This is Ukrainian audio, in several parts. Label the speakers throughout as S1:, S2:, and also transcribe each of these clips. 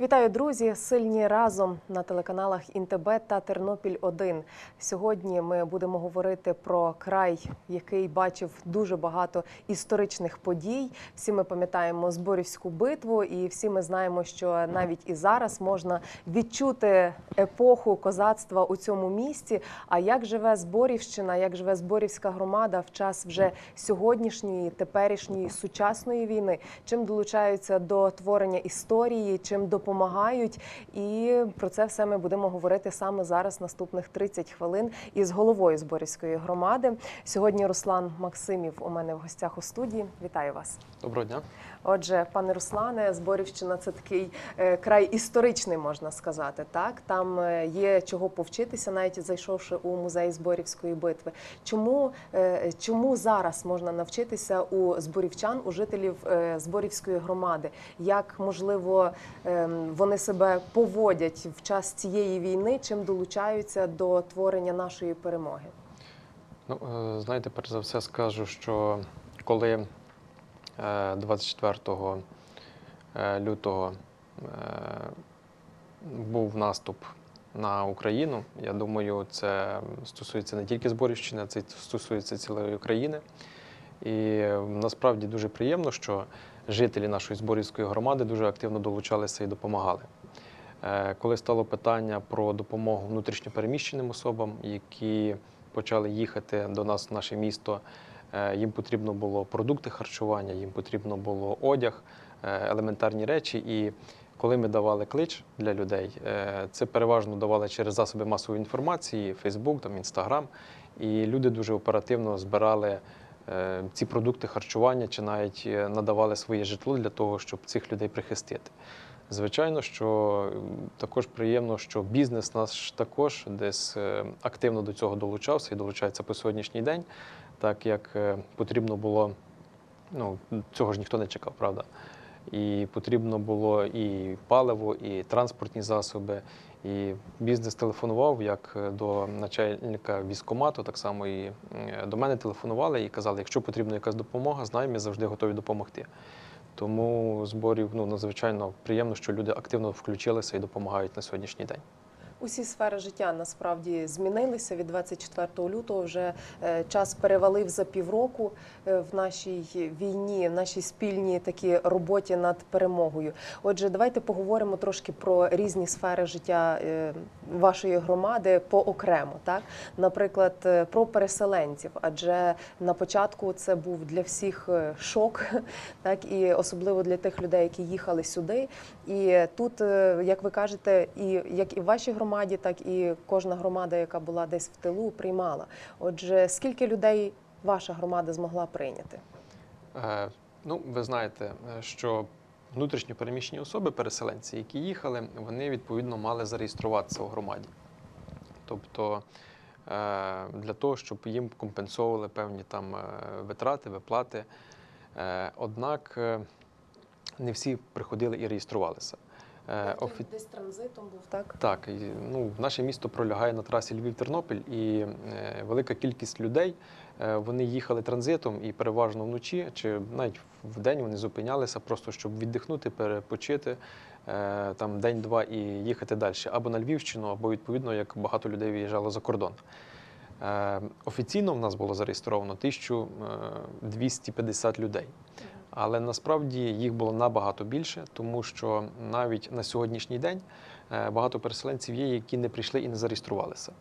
S1: Вітаю, друзі! Сильні разом на телеканалах Інтебе та Тернопіль 1 Сьогодні ми будемо говорити про край, який бачив дуже багато історичних подій. Всі ми пам'ятаємо Зборівську битву, і всі ми знаємо, що навіть і зараз можна відчути епоху козацтва у цьому місті. А як живе Зборівщина, як живе Зборівська громада в час вже сьогоднішньої, теперішньої сучасної війни? Чим долучаються до творення історії, чим допомагають? І про це все ми будемо говорити саме зараз, наступних 30 хвилин, із головою Зборівської громади. Сьогодні Руслан Максимів у мене в гостях у студії. Вітаю вас.
S2: Доброго дня.
S1: Отже, пане Руслане, Зборівщина це такий е, край історичний, можна сказати. Так там е, є чого повчитися, навіть зайшовши у музей Зборівської битви. Чому, е, чому зараз можна навчитися у зборівчан, у жителів Зборівської громади? Як можливо е, вони себе поводять в час цієї війни? Чим долучаються до творення нашої перемоги?
S2: Ну, знаєте, перш за все скажу, що коли 24 е, лютого е, був наступ на Україну, я думаю, це стосується не тільки Зборівщини, це стосується цілої України. І е, насправді дуже приємно, що жителі нашої Зборівської громади дуже активно долучалися і допомагали. Е, Коли стало питання про допомогу внутрішньопереміщеним особам, які почали їхати до нас в наше місто, е, їм потрібно було продукти харчування, їм потрібно було одяг, е, елементарні речі. І коли ми давали клич для людей, е, це переважно давали через засоби масової інформації, Facebook, там, Instagram, і люди дуже оперативно збирали е, ці продукти харчування чи навіть е, надавали своє житло для того, щоб цих людей прихистити. Звичайно, що також приємно, що бізнес наш також десь е, активно до цього долучався і долучається по сьогоднішній день, так як е, потрібно було, ну цього ж ніхто не чекав, правда. І потрібно було і паливо, і транспортні засоби. І бізнес телефонував як е, до начальника військкомату, так само і до мене телефонували і казали, якщо потрібна якась допомога, знай, ми завжди готові допомогти. Тому зборів ну надзвичайно приємно, що люди активно включилися і допомагають на сьогоднішній день.
S1: Усі сфери життя насправді змінилися від 24 лютого. Вже е, час перевалив за півроку е, в нашій війні, в нашій спільній такі роботі над перемогою. Отже, давайте поговоримо трошки про різні сфери життя е, вашої громади поокремо. Так, наприклад, е, про переселенців, адже на початку це був для всіх е, шок, так і особливо для тих людей, які їхали сюди. І тут, е, як ви кажете, і як і в вашій громаді, так і кожна громада, яка була десь в тилу, приймала. Отже, скільки людей ваша громада змогла прийняти?
S2: Е, ну, ви знаєте, що внутрішньо переміщені особи, переселенці, які їхали, вони відповідно мали зареєструватися у громаді. Тобто е, для того, щоб їм компенсовували певні там е, витрати, виплати. Е, Однак не всі приходили і реєструвалися. Е, офі-
S1: Десь транзитом був так.
S2: так, ну, наше місто пролягає на трасі Львів-Тернопіль, і е, велика кількість людей е, вони їхали транзитом і переважно вночі, чи навіть в день вони зупинялися, просто щоб віддихнути, перепочити там день-два і їхати далі, або на Львівщину, або відповідно, як багато людей виїжджало за кордон. Офіційно в нас було зареєстровано 1250 людей. Але насправді їх було набагато більше, тому що навіть на сьогоднішній день е, багато переселенців є, які не прийшли і не зареєструвалися.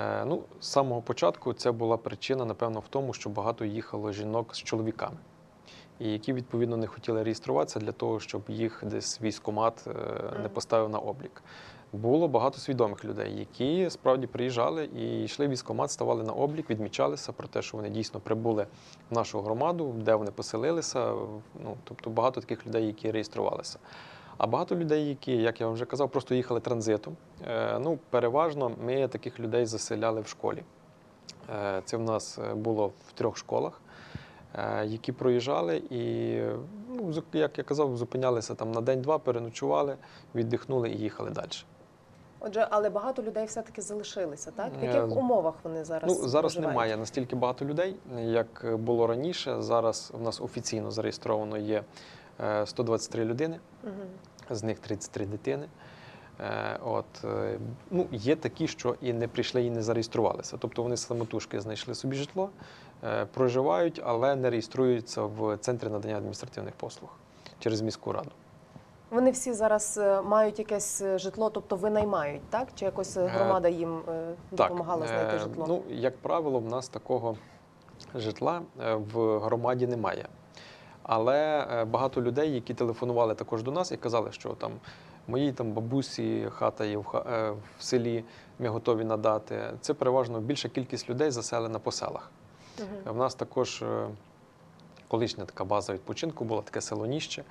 S2: Е, Ну, з самого початку це була причина, напевно, в тому, що багато їхало жінок з чоловіками, і які відповідно не хотіли реєструватися для того, щоб їх десь військкомат е, не поставив на облік. Було багато свідомих людей, які справді приїжджали і йшли в військкомат, ставали на облік, відмічалися про те, що вони дійсно прибули в нашу громаду, де вони поселилися. Ну тобто багато таких людей, які реєструвалися. А багато людей, які, як я вам вже казав, просто їхали транзитом. Е, Ну, переважно ми таких людей заселяли в школі. Е, Це в нас е, було в трьох школах, які проїжджали і, ну, як я казав, зупинялися там на день-два, переночували, віддихнули і їхали далі.
S1: Отже, але багато людей все-таки залишилися, так? В
S2: Е,
S1: яких умовах вони зараз?
S2: Ну, зараз
S1: проживають?
S2: немає настільки багато людей, як було раніше. Зараз в нас офіційно зареєстровано є е, 123 людини.
S1: Мгм.
S2: з них 33 дитини. Е, От, е, ну, є такі, що і не прийшли, і не зареєструвалися. Тобто вони самотужки знайшли собі житло, е, проживають, але не реєструються в центрі надання адміністративних послуг через міську раду.
S1: Вони всі зараз е, мають якесь е, житло, тобто винаймають, так? Чи якось е, громада їм допомагала знайти
S2: е,
S1: житло?
S2: Ну, як правило, в нас такого житла в громаді немає. Але багато людей, які телефонували також до нас і казали, що там моїй там бабусі хата є в, в селі, ми готові надати. Це переважно більша кількість людей заселена по селах.
S1: Мгм.
S2: В нас також колишня така база відпочинку була таке село Ніще,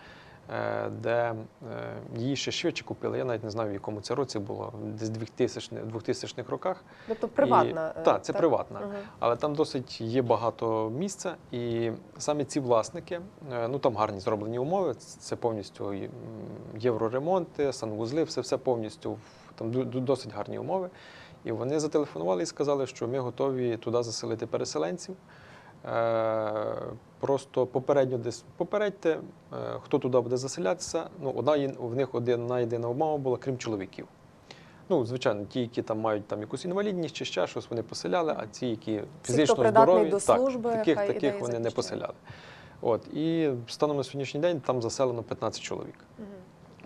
S2: де е, її ще швидше купили. Я навіть не знаю, в якому це році було, десь 2000 2000-х роках.
S1: Тобто приватна. е,
S2: Так, це приватна.
S1: Мгм.
S2: Але там досить є багато місця, і саме ці власники, е, ну там гарні зроблені умови. Це повністю євроремонти, санвузли, все, все повністю там досить гарні умови. І вони зателефонували і сказали, що ми готові туди заселити переселенців. Е, Просто попередньо десь попередьте, е, хто туди буде заселятися. Ну, одна в них одна єдина умова була, крім чоловіків. Ну, звичайно, ті, які там мають там якусь інвалідність чи ще щось, вони поселяли, а ті, які фізично
S1: хто
S2: здорові,
S1: до служби,
S2: так, таких, таких вони не поселяли. От, і станом на сьогоднішній день там заселено 15 чоловік.
S1: Мгм.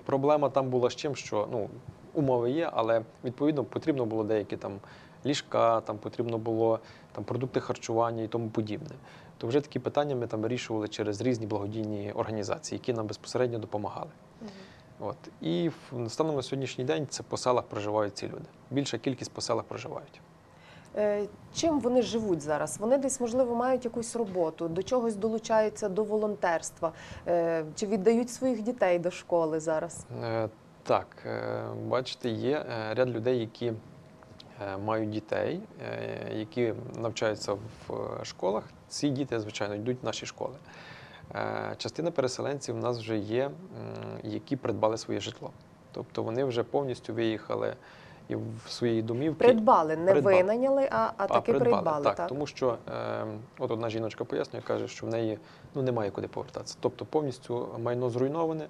S2: Проблема там була з чим, що ну, умови є, але відповідно потрібно було деякі там ліжка, там потрібно було там продукти харчування і тому подібне. То вже такі питання ми там вирішували через різні благодійні організації, які нам безпосередньо допомагали.
S1: Мгм.
S2: От і станом на сьогоднішній день це по селах проживають ці люди. Більша кількість по селах проживають.
S1: Е, Чим вони живуть зараз? Вони десь, можливо, мають якусь роботу, до чогось долучаються до волонтерства, Е, чи віддають своїх дітей до школи зараз?
S2: Е, Так, бачите, є ряд людей, які е, мають дітей, е, які навчаються в е, школах. Ці діти, звичайно, йдуть в наші школи. Частина переселенців в нас вже є, які придбали своє житло. Тобто вони вже повністю виїхали і в свої домівки.
S1: Придбали, не
S2: Придбали.
S1: винайняли, а, а таки придбали.
S2: так,
S1: так?
S2: тому що е, от одна жіночка пояснює, каже, що в неї ну, немає куди повертатися. Тобто повністю майно зруйноване.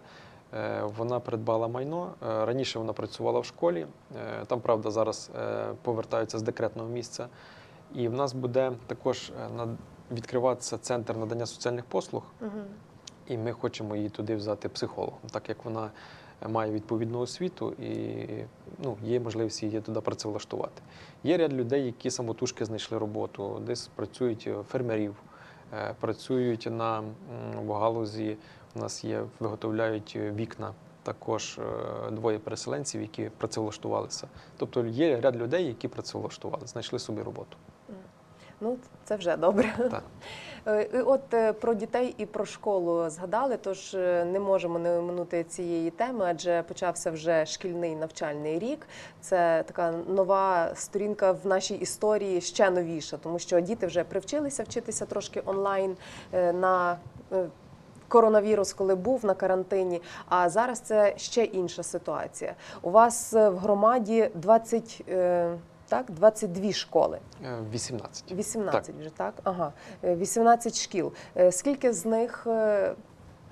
S2: Е, Вона придбала майно. Е, Раніше вона працювала в школі. Е, Там, правда, зараз повертаються з декретного місця. І в нас буде також відкриватися центр надання соціальних послуг, і ми хочемо її туди взяти психологом, так як вона має відповідну освіту і ну, є можливість її туди працевлаштувати. Є ряд людей, які самотужки знайшли роботу, десь працюють фермерів, працюють на в галузі. У нас є, виготовляють е, вікна. Також е, двоє переселенців, які працевлаштувалися. Тобто є ряд людей, які працевлаштували, знайшли собі роботу.
S1: Ну, це вже добре.
S2: Так.
S1: Е, І от про дітей і про школу згадали, тож не можемо не оминути цієї теми, адже почався вже шкільний навчальний рік. Це така нова сторінка в нашій історії, ще новіша, тому що діти вже привчилися вчитися трошки онлайн на коронавірус, коли був на карантині. А зараз це ще інша ситуація. У вас е, в громаді 20, е, так, 22 школи.
S2: Е, 18.
S1: 18 вже так? Ага. Е, 18 шкіл. Скільки з них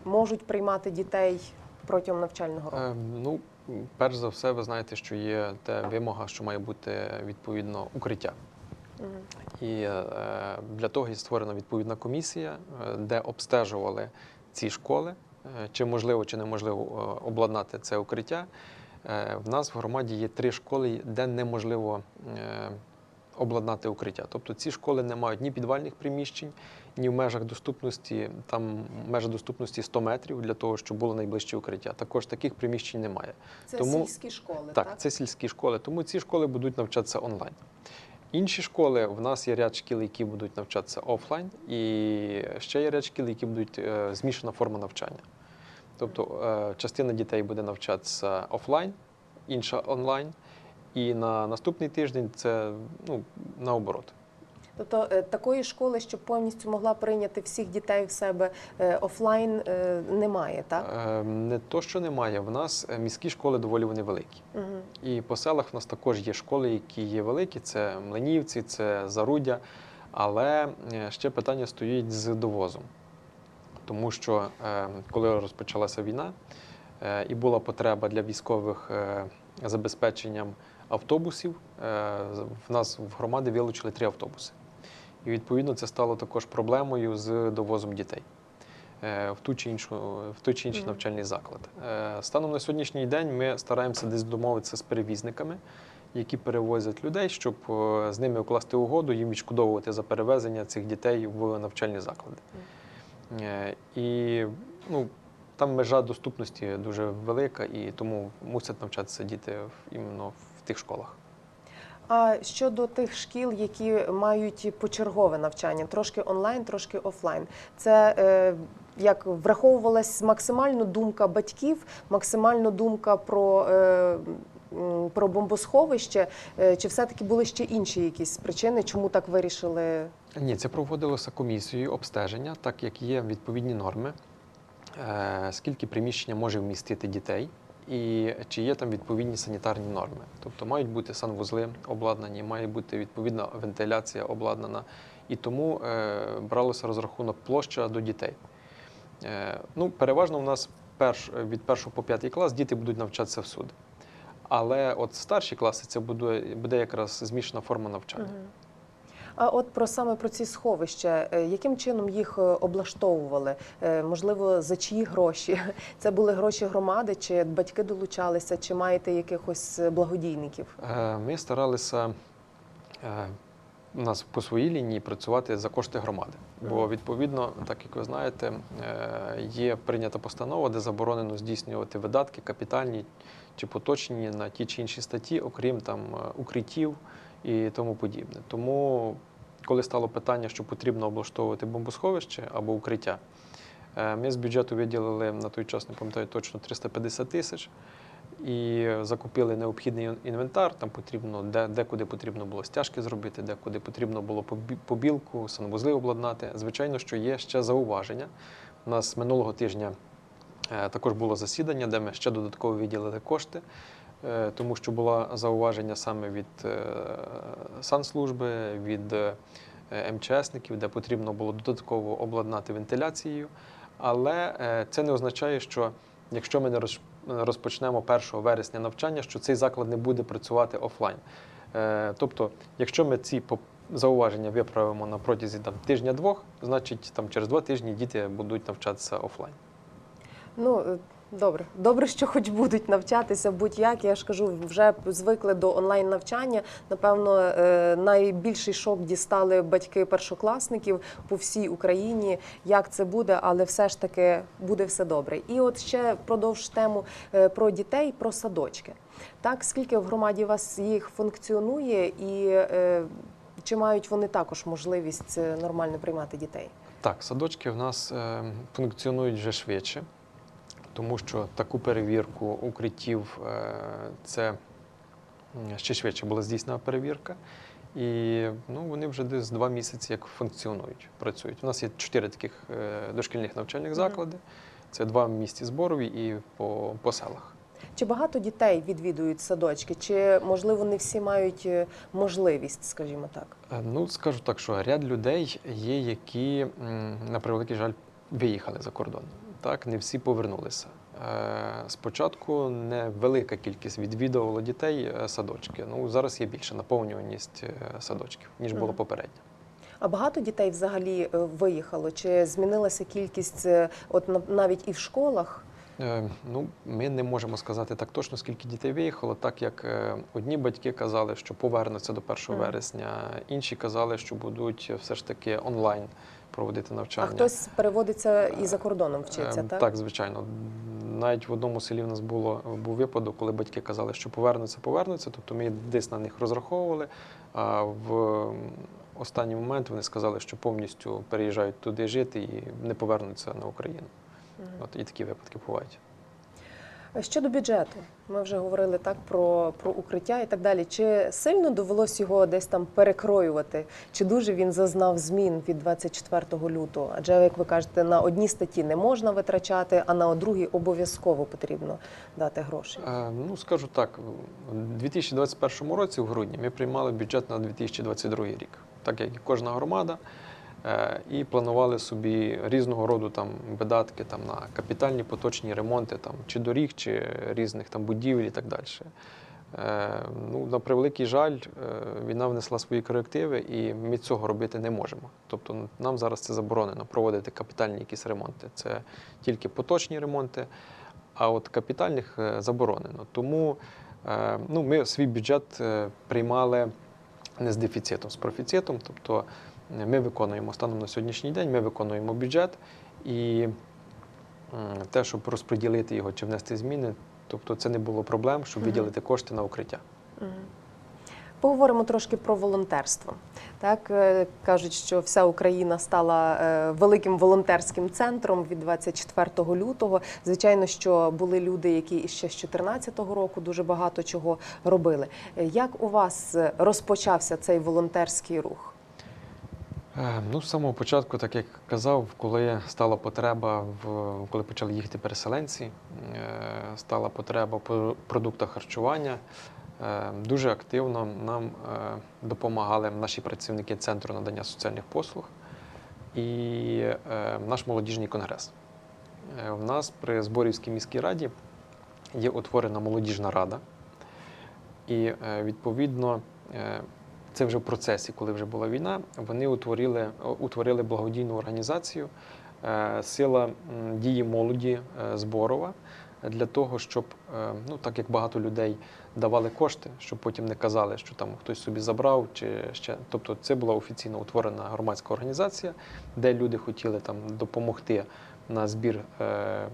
S1: можуть приймати дітей протягом навчального року?
S2: Е, Ну, перш за все, ви знаєте, що є те вимога, що має бути відповідно укриття.
S1: Мгм.
S2: І е, для того є створена відповідна комісія, де обстежували ці школи, е, чи можливо, чи неможливо е, обладнати це укриття. Е, В нас в громаді є три школи, де неможливо обладнати укриття. Тобто ці школи не мають ні підвальних приміщень, ні в межах доступності, там межа доступності 100 метрів для того, щоб було найближче укриття. Також таких приміщень немає.
S1: Це
S2: тому-
S1: сільські школи,
S2: Так,
S1: так?
S2: це сільські школи, тому ці школи будуть навчатися онлайн. Інші школи, в нас є ряд шкіл, які будуть навчатися офлайн, і ще є ряд шкіл, які будуть е, змішана форма навчання. Тобто е, частина дітей буде навчатися офлайн, інша онлайн. І на наступний тиждень це ну, наоборот.
S1: Тобто е, такої школи, щоб повністю могла прийняти всіх дітей в себе е, офлайн, е, немає, так?
S2: Е, Не то, що немає, в нас міські школи доволі вони великі.
S1: Мгм.
S2: І по селах в нас також є школи, які є великі, це Млинівці, це Заруддя. Але ще питання стоїть з довозом. Тому що коли розпочалася війна, і була потреба для військових забезпеченням автобусів. В нас в громаді вилучили три автобуси. І відповідно це стало також проблемою з довозом дітей е, в ту чи іншу в той чи інший навчальний заклад. Е, Станом на сьогоднішній день ми стараємося десь домовитися з перевізниками, які перевозять людей, щоб е, з ними укласти угоду, їм відшкодовувати за перевезення цих дітей в навчальні заклади. І ну, там межа доступності дуже велика, і тому мусять навчатися діти іменно в тих школах.
S1: А щодо тих шкіл, які мають почергове навчання, трошки онлайн, трошки офлайн, це е, як враховувалась максимально думка батьків, максимально думка про. Е, про бомбосховище, Е, чи все-таки були ще інші якісь причини, чому так вирішили?
S2: Ні, це проводилося комісією обстеження, так як є відповідні норми, скільки приміщення може вмістити дітей, і чи є там відповідні санітарні норми. Тобто мають бути санвузли обладнані, має бути відповідна вентиляція обладнана. І тому е, бралося розрахунок площа до дітей. Е, ну, переважно у нас перш, від першого по п'ятий клас діти будуть навчатися всюди. Але от старші класи це буде, буде якраз змішана форма навчання.
S1: А от про саме про ці сховища, е, яким чином їх е, облаштовували? Е, Можливо, за чиї гроші? Це були гроші громади, чи батьки долучалися, чи маєте якихось благодійників?
S2: Ми старалися у нас по своїй лінії працювати за кошти громади. Бо відповідно, так як ви знаєте, є прийнята постанова, де заборонено здійснювати видатки капітальні чи поточні на ті чи інші статті, окрім там укриттів і тому подібне. Тому, коли стало питання, що потрібно облаштовувати бомбосховище або укриття, е, ми з бюджету виділили на той час, не пам'ятаю точно 350 тисяч і закупили необхідний інвентар. Там потрібно де, декуди потрібно було стяжки зробити, декуди потрібно було побілку, санвузли обладнати. Звичайно, що є ще зауваження. У нас минулого тижня е, також було засідання, де ми ще додатково виділили кошти. Е, Тому що було зауваження саме від е, санслужби, від е, МЧСників, де потрібно було додатково обладнати вентиляцією. Але це не означає, що якщо ми не розпочнемо 1 вересня навчання, що цей заклад не буде працювати офлайн. Тобто, якщо ми ці зауваження виправимо на протязі там, тижня-двох, значить там, через два тижні діти будуть навчатися офлайн.
S1: Ну добре, добре, що хоч будуть навчатися будь-як. Я ж кажу, вже звикли до онлайн навчання. Напевно, е, найбільший шок дістали батьки першокласників по всій Україні. Як це буде, але все ж таки буде все добре. І от ще продовж тему е, про дітей, про садочки. Так, скільки в громаді вас їх функціонує, і е, чи мають вони також можливість нормально приймати дітей?
S2: Так, садочки в нас функціонують вже швидше, тому що таку перевірку укриттів е, це ще швидше була здійснена перевірка. І ну, вони вже десь два місяці як функціонують, працюють. У нас є чотири таких е, дошкільних навчальних заклади. Це два в місті Зборові і по, по селах.
S1: Чи багато дітей відвідують садочки? Чи можливо не всі мають е, можливість, скажімо так?
S2: Ну, скажу так, що ряд людей є, які, на превеликий жаль, виїхали за кордон. Так, не всі повернулися. Е, Спочатку невелика кількість відвідувало дітей е, садочки. Ну, зараз є більша наповнюваність е, садочків, ніж було попередньо.
S1: А багато дітей взагалі виїхало? Чи змінилася кількість от навіть і в школах?
S2: Ну, ми не можемо сказати так точно, скільки дітей виїхало, так як одні батьки казали, що повернуться до 1
S1: Мгм.
S2: вересня, інші казали, що будуть все ж таки онлайн проводити навчання.
S1: А хтось переводиться і за кордоном вчиться,
S2: Ем,
S1: так?
S2: Так, звичайно. Навіть в одному селі в нас було був випадок, коли батьки казали, що повернуться, повернуться. Тобто ми десь на них розраховували. А в останній момент вони сказали, що повністю переїжджають туди жити і не повернуться на Україну. От і такі випадки бувають.
S1: Щодо бюджету, ми вже говорили так про, про укриття і так далі. Чи сильно довелось його десь там перекроювати? Чи дуже він зазнав змін від 24 лютого? Адже, як ви кажете, на одні статті не можна витрачати, а на другі обов'язково потрібно дати гроші.
S2: Е, Ну, скажу так, у 2021 році, в грудні, ми приймали бюджет на 2022 рік. Так як і кожна громада, І планували собі різного роду там видатки там, на капітальні поточні ремонти там, чи доріг, чи різних там будівель і так далі. Е, Ну, на превеликий жаль, е, війна внесла свої корективи, і ми цього робити не можемо. Тобто нам зараз це заборонено проводити капітальні якісь ремонти. Це тільки поточні ремонти, а от капітальних е, заборонено. Тому е, ну, ми свій бюджет е, приймали не з дефіцитом, з профіцитом. Тобто е, ми виконуємо станом на сьогоднішній день, ми виконуємо бюджет і те, щоб розподілити його чи внести зміни, тобто це не було проблем, щоб виділити кошти на укриття.
S1: Поговоримо трошки про волонтерство. Так е, кажуть, що вся Україна стала е, великим волонтерським центром від 24 лютого. Звичайно, що були люди, які ще з 2014 року дуже багато чого робили. Е, Як у вас розпочався цей волонтерський рух?
S2: Е, Ну, з самого початку, так як казав, коли стала потреба, в коли почали їхати переселенці, е, стала потреба по продуктах харчування. е, Дуже активно нам допомагали наші працівники Центру надання соціальних послуг і наш молодіжний конгрес. В нас при Зборівській міській раді є утворена молодіжна рада, і відповідно це вже в процесі, коли вже була війна, вони утворили, утворили благодійну організацію е, Сила дії молоді е, Зборова для того, щоб, е, ну так як багато людей давали кошти, щоб потім не казали, що там хтось собі забрав, чи ще. Тобто, це була офіційно утворена громадська організація, де люди хотіли там допомогти на збір е,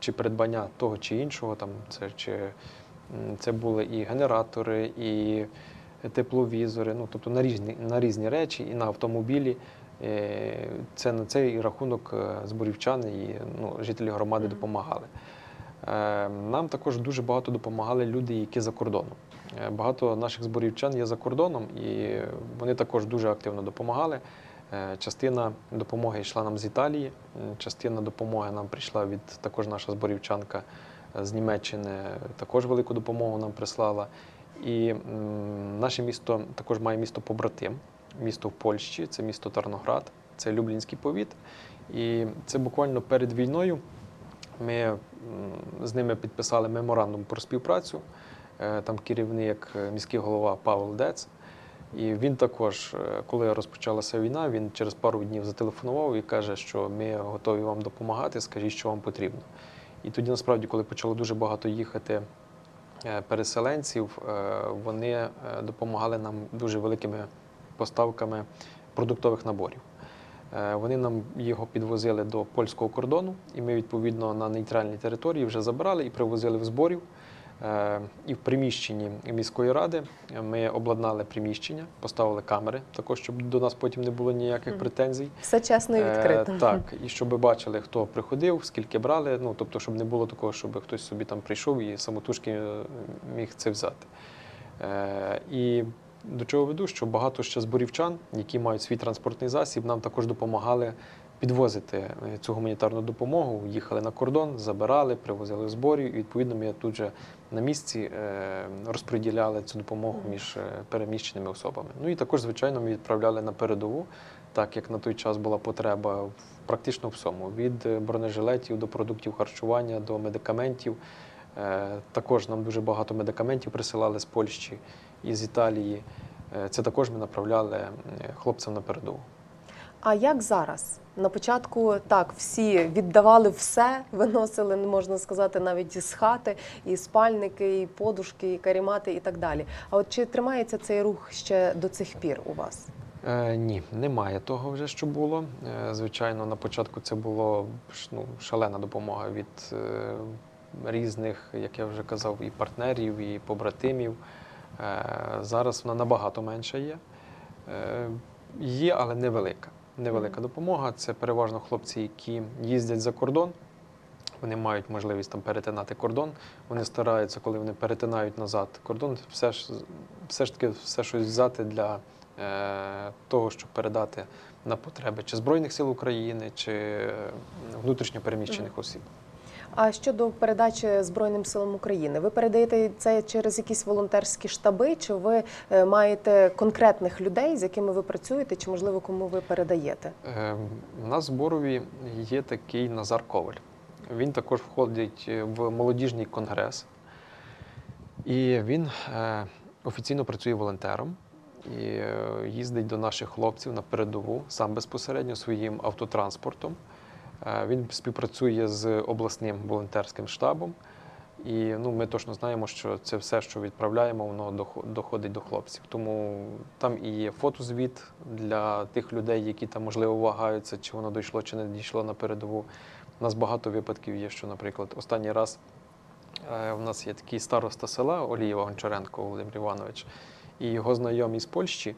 S2: чи придбання того чи іншого. Там це чи це були і генератори, і тепловізори, ну тобто на різні, на різні речі, і на автомобілі. Е, Це на цей рахунок е, зборівчани і ну, жителі громади допомагали. Е, Нам також дуже багато допомагали люди, які за кордоном. Багато наших зборівчан є за кордоном, і вони також дуже активно допомагали. Частина допомоги йшла нам з Італії, частина допомоги нам прийшла від також наша зборівчанка з Німеччини, також велику допомогу нам прислала. І наше місто також має місто побратим, місто в Польщі, це місто Тарноград, це Люблінський повіт. І це буквально перед війною ми з ними підписали меморандум про співпрацю. Е, Там керівник е, міський голова Павел Дец. І він також, е, коли розпочалася війна, він через пару днів зателефонував і каже, що ми готові вам допомагати, скажіть, що вам потрібно. І тоді, насправді, коли почало дуже багато їхати переселенців, е, вони е, допомагали нам дуже великими поставками продуктових наборів. Е, Вони нам його підвозили до польського кордону, і ми відповідно на нейтральній території вже забрали і привозили в зборів. Е, І в приміщенні міської ради ми обладнали приміщення, поставили камери, також щоб до нас потім не було ніяких претензій.
S1: Все чесно і
S2: Е,
S1: відкрито.
S2: Так, і щоб бачили, хто приходив, скільки брали. Ну тобто, щоб не було такого, щоб хтось собі там прийшов і самотужки е, міг це взяти. І до чого веду, що багато ще зборівчан, які мають свій транспортний засіб, нам також допомагали підвозити е, цю гуманітарну допомогу. Їхали на кордон, забирали, привозили в зборів. І відповідно ми тут же на місці е, розподіляли цю допомогу між е, переміщеними особами. Ну і також, звичайно, ми відправляли на передову, так як на той час була потреба практично всьому: від бронежилетів до продуктів харчування, до медикаментів. Також нам дуже багато медикаментів присилали з Польщі і з Італії. Це також ми направляли хлопцям на передову.
S1: А як зараз? На початку так всі віддавали все, виносили, можна сказати, навіть з хати, і спальники, і подушки, і карімати, і так далі. А от чи тримається цей рух ще до цих пір у вас?
S2: Е, ні, немає того вже, що було. Е, звичайно, на початку це було ну, шалена допомога від е, різних, як я вже казав, і партнерів, і побратимів. Е, зараз вона набагато менша є. Е, є, але невелика. Невелика допомога. Це переважно хлопці, які їздять за кордон. Вони мають можливість там перетинати кордон. Вони стараються, коли вони перетинають назад кордон, все ж все ж таки все щось взяти для е, того, щоб передати на потреби чи Збройних сил України, чи внутрішньо переміщених осіб.
S1: А щодо передачі Збройним силам України, ви передаєте це через якісь волонтерські штаби, чи ви е, маєте конкретних людей, з якими ви працюєте, чи можливо кому ви передаєте?
S2: Е, У нас в Зборові є такий Назар Коваль. Він також входить в молодіжний конгрес, і він е, офіційно працює волонтером і е, їздить до наших хлопців на передову сам безпосередньо своїм автотранспортом. Е, Він співпрацює з обласним волонтерським штабом. І ну, ми точно знаємо, що це все, що відправляємо, воно доходить до хлопців. Тому там і є фотозвіт для тих людей, які там можливо вагаються, чи воно дійшло, чи не дійшло на передову. У нас багато випадків є, що, наприклад, останній раз е, у нас є такий староста села Олієва Гончаренко Володимир Іванович, і його знайомий з Польщі,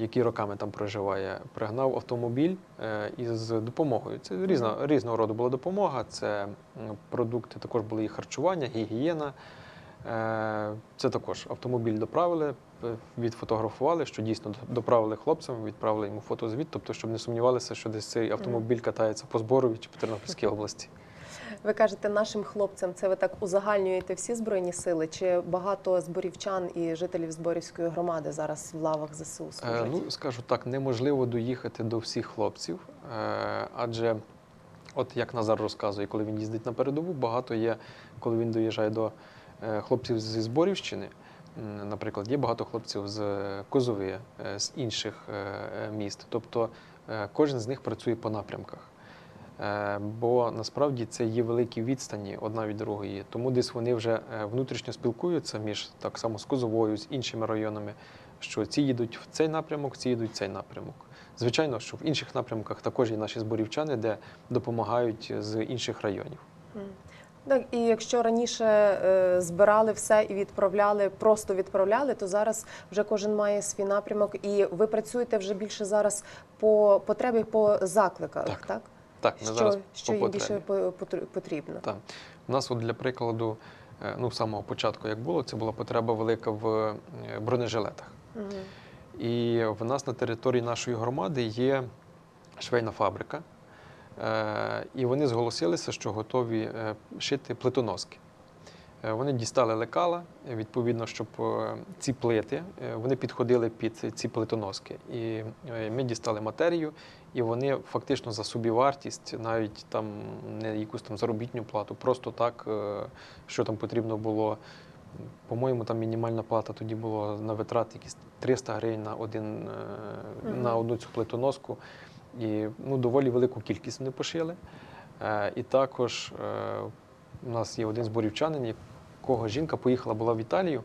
S2: який роками там проживає, пригнав автомобіль е, із допомогою. Це різна, різного роду була допомога. Це продукти, також були і харчування, гігієна. Е, Це також автомобіль доправили, е, відфотографували, що дійсно доправили хлопцям, відправили йому фотозвіт, тобто, щоб не сумнівалися, що десь цей автомобіль катається по Зборові чи по Тернопільській області.
S1: Ви кажете нашим хлопцям, це ви так узагальнюєте всі збройні сили? Чи багато зборівчан і жителів зборівської громади зараз в лавах ЗСУ
S2: Е. Ну, скажу так, неможливо доїхати до всіх хлопців, е, адже, от як Назар розказує, коли він їздить на передову, багато є, коли він доїжджає до е, хлопців зі Зборівщини. Наприклад, є багато хлопців з Козови, е, з інших е, міст. Тобто е, кожен з них працює по напрямках. Е, Бо насправді це є великі відстані одна від другої. Тому десь вони вже е, внутрішньо спілкуються між так само з Козовою, з іншими районами, що ці їдуть в цей напрямок, ці їдуть в цей напрямок. Звичайно, що в інших напрямках також є наші зборівчани, де допомагають з інших районів.
S1: Так, і якщо раніше е, збирали все і відправляли, просто відправляли, то зараз вже кожен має свій напрямок, і ви працюєте вже більше зараз по потребі, по закликах, так?
S2: Так. Так, ми
S1: Що,
S2: зараз
S1: що їм більше по- потрібно?
S2: Так. У нас, от для прикладу, е, ну, з самого початку, як було, це була потреба велика в е, бронежилетах.
S1: Угу.
S2: І в нас на території нашої громади є швейна фабрика. Е, І вони зголосилися, що готові шити плитоноски. Е, Вони дістали лекала, е, відповідно, щоб е, ці плити вони підходили під ці плитоноски. І ми дістали матерію, і вони фактично за собівартість, навіть там не якусь там заробітну плату, просто так, що там потрібно було. По-моєму, там мінімальна плата тоді була на витрати якісь 300 гривень на, один, на одну цю плитоноску. І ну, доволі велику кількість вони пошили. І також у нас є один зборівчанин, якого жінка поїхала була в Італію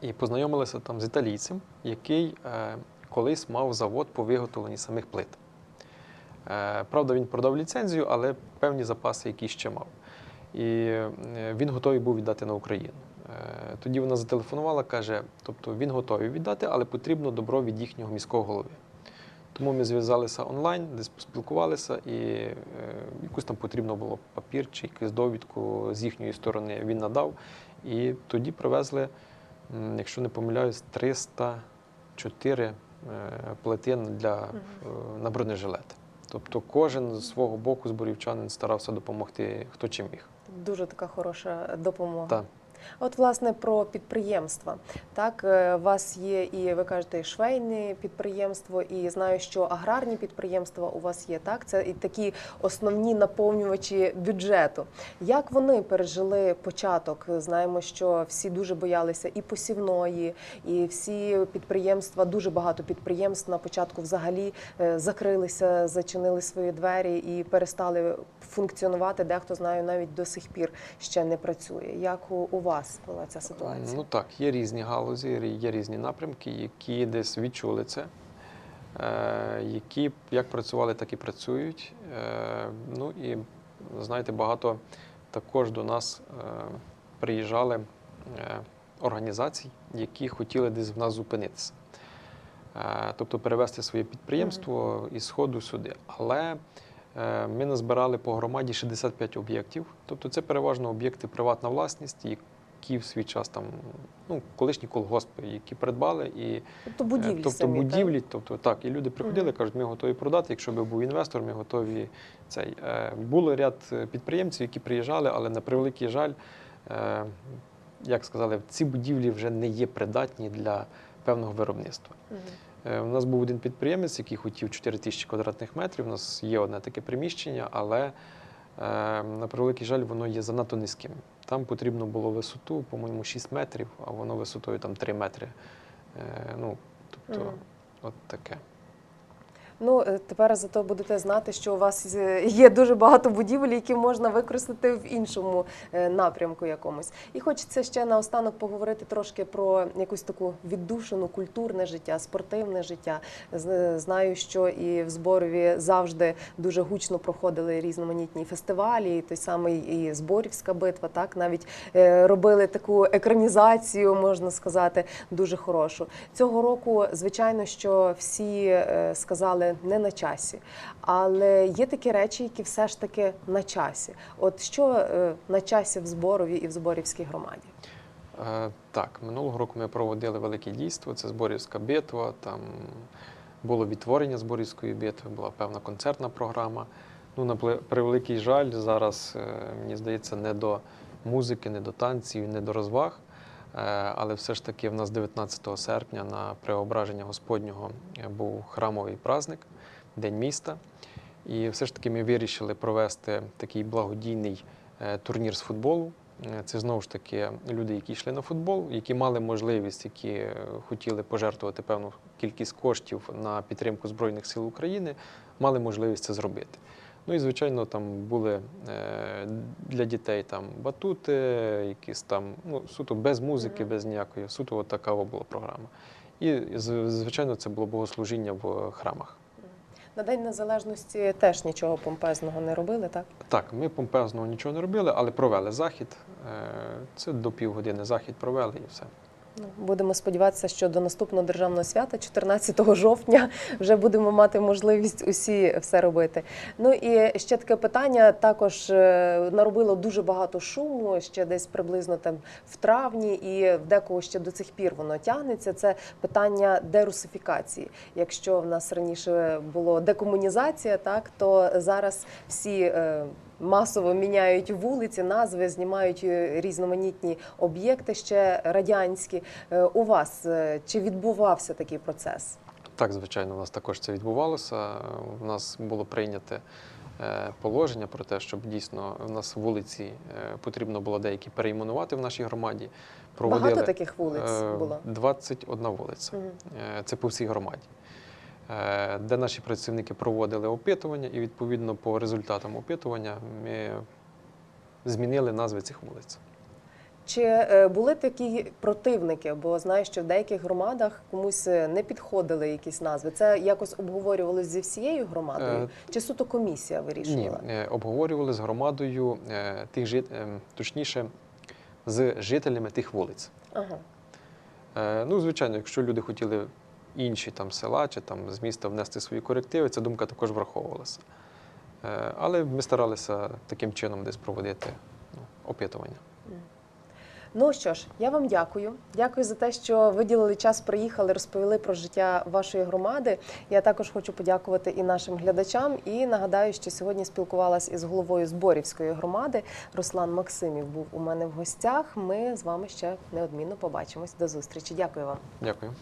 S2: і познайомилася там з італійцем, який е, колись мав завод по виготовленні самих плит. Е, Правда, він продав ліцензію, але певні запаси якісь ще мав. І е, він готовий був віддати на Україну. Е, Тоді вона зателефонувала, каже, тобто він готовий віддати, але потрібно добро від їхнього міського голови. Тому ми зв'язалися онлайн, десь поспілкувалися, і е, якусь там потрібно було папір чи якусь довідку з їхньої сторони він надав. І тоді привезли, якщо не помиляюсь, 304 е, плетин для, е, на бронежилети. Тобто кожен з свого боку зборівчанин старався допомогти, хто чим міг.
S1: Дуже така хороша допомога.
S2: Так.
S1: От, власне, про підприємства. Так, е, у вас є і ви кажете, і швейне підприємство, і знаю, що аграрні підприємства у вас є. Так, це і такі основні наповнювачі бюджету. Як вони пережили початок? Знаємо, що всі дуже боялися і посівної, і всі підприємства, дуже багато підприємств на початку взагалі е, закрилися, зачинили свої двері і перестали функціонувати. Дехто знаю, навіть до сих пір ще не працює. Як у, у вас була ця ситуація?
S2: Ну так, є різні галузі, є різні напрямки, які десь відчули це, е, які як працювали, так і працюють. Е, ну і знаєте, багато також до нас е, приїжджали організацій, які хотіли десь в нас зупинитися. Тобто перевести своє підприємство із сходу сюди. Але ми назбирали по громаді 65 об'єктів. Тобто це переважно об'єкти приватна власність, які в свій час там ну, колишні колгоспи, які придбали і
S1: Тобто
S2: Е,
S1: будівлі
S2: Тобто
S1: самі, так?
S2: тобто так, і люди приходили, кажуть, ми готові продати. Якщо би був інвестор, ми готові цей. Е, Було ряд е, підприємців, які приїжджали, але на превеликий жаль, як сказали, ці будівлі вже не є придатні для певного виробництва. У нас був один підприємець, який хотів 4 тисячі квадратних метрів. У нас є одне таке приміщення, але на превеликий жаль, воно є занадто низьким. Там потрібно було висоту, по-моєму, 6 метрів, а воно висотою там 3 метри. Е, Ну, тобто,
S1: mm.
S2: от таке.
S1: Ну, е, тепер зато будете знати, що у вас є дуже багато будівель, які можна використати в іншому е, напрямку якомусь. І хочеться ще наостанок поговорити трошки про якусь таку віддушину, культурне життя, спортивне життя. Знаю, що і в Зборові завжди дуже гучно проходили різноманітні фестивалі, і той самий і Зборівська битва, так навіть е, робили таку екранізацію, можна сказати, дуже хорошу. Цього року, звичайно, що всі сказали не на часі, але є такі речі, які все ж таки на часі. От що е, на часі в Зборові і в Зборівській громаді?
S2: Е, Так, минулого року ми проводили велике дійство. Це Зборівська битва. Там було відтворення Зборівської битви, була певна концертна програма. Ну, на превеликий жаль, зараз е, мені здається, не до музики, не до танців, не до розваг. Е, Але все ж таки в нас 19 серпня на преображення Господнього е, був храмовий праздник, День міста. І все ж таки ми вирішили провести такий благодійний е, турнір з футболу. Це знову ж таки люди, які йшли на футбол, які мали можливість, які хотіли пожертвувати певну кількість коштів на підтримку Збройних сил України, мали можливість це зробити. Ну і звичайно, там були е, для дітей там батути, якісь там ну суто без музики, без ніякої, суто от така була програма. І звичайно, це було богослужіння в храмах.
S1: На День Незалежності теж нічого помпезного не робили, так?
S2: Так, ми помпезного нічого не робили, але провели захід. Е, Це до півгодини захід провели і все.
S1: Будемо сподіватися, що до наступного державного свята, 14 жовтня, вже будемо мати можливість усі все робити. Ну і ще таке питання також е, наробило дуже багато шуму, ще десь приблизно там в травні, і в декого ще до цих пір воно тягнеться. Це питання дерусифікації. Якщо в нас раніше було декомунізація, так то зараз всі. Масово міняють вулиці, назви, знімають е, різноманітні об'єкти ще радянські. Е, У вас е, чи відбувався такий процес?
S2: Так, звичайно, у нас також це відбувалося. У нас було прийняте положення про те, щоб дійсно в нас вулиці потрібно було деякі перейменувати в нашій громаді.
S1: Багато таких вулиць було.
S2: 21 вулиця. Е, Це по всій громаді, де наші працівники проводили опитування, і відповідно по результатам опитування ми змінили назви цих вулиць.
S1: Чи е, були такі противники? Бо знаю, що в деяких громадах комусь е, не підходили якісь назви. Це якось обговорювалось зі всією громадою?
S2: Е,
S1: Чи суто комісія
S2: Ні,
S1: вирішувала?
S2: е, обговорювали з громадою е, тих жит... е, точніше, з жителями тих вулиць.
S1: Ага.
S2: Е, Ну, звичайно, якщо люди хотіли інші там села чи там з міста внести свої корективи, ця думка також враховувалася. Е, Але ми старалися таким чином десь проводити ну, опитування.
S1: Ну що ж, я вам дякую. Дякую за те, що виділили час, приїхали, розповіли про життя вашої громади. Я також хочу подякувати і нашим глядачам. І нагадаю, що сьогодні спілкувалася із головою Зборівської громади. Руслан Максимів був у мене в гостях. Ми з вами ще неодмінно побачимось. До зустрічі. Дякую вам.
S2: Дякую.